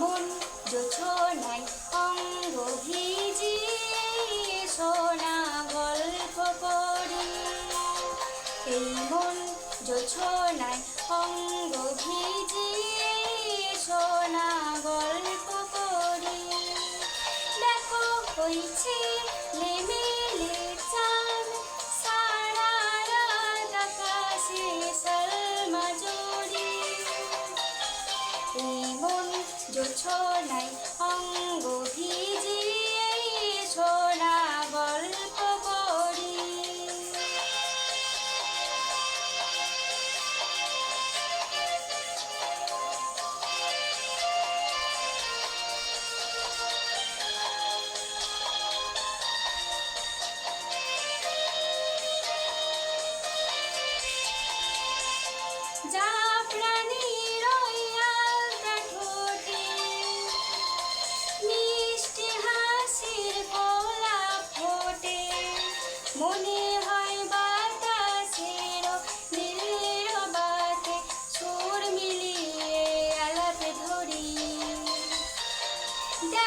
মন জোছনায় অঙ্গ ভিজিয়ে সোনা গল্প করি এই মন জোছনায় অঙ্গ ভিজিয়ে সোনা গল্প করি দেখো হইছে লেমেলে জোছনায় অঙ্গ ভিজিয়ে সোনা গল্প করি। যা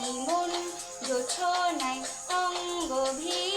এই মন জোছনায় অঙ্গ ভি